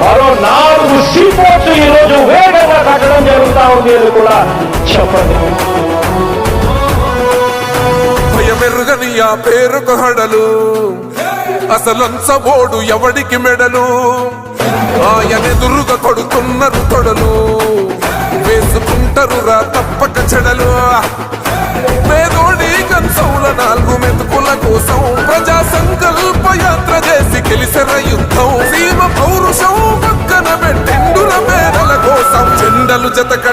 మరో నాలుగు సీపోర్ట్స్ ఈ రోజు వేగంగా కట్టడం జరుగుతూ ఉంది అని కూడా చెప్పండి. భయమెరుగని ఆ పేరుకు హడలు. అసలంచబోడు ఎవడికి మెడలు? ఆయనెదురుగా కొడుతున్నారు తొడలు. వేసుకుంటారు రా తప్పక చెడలు. పేదోడి కంచంల నాలుగు మెతుకుల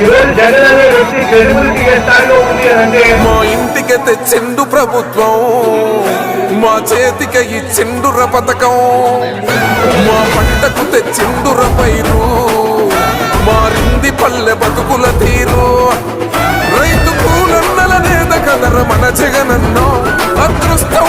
ఈరోజు జగన్ అనే వ్యక్తి క్రెడిబిలిటీ స్థాయిలో ఉంది అంటే మా ఇంటికి తెచ్చిండు ప్రభుత్వం మా చేతికి ఇచ్చిండుర పథకం మా పంటకు తెచ్చిండుర పైరు మారింది పల్లె బతుకుల తీరు. రైతు పూలన్నల నేత కదర మన జగనన్నో అదృష్టం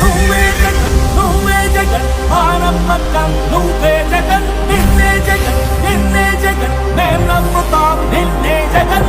నువ్వే జగన్ నువ్వే జగన్ మానమ్మకం నువ్వే జగన్ నిన్నే జగన్ నిన్నే జగన్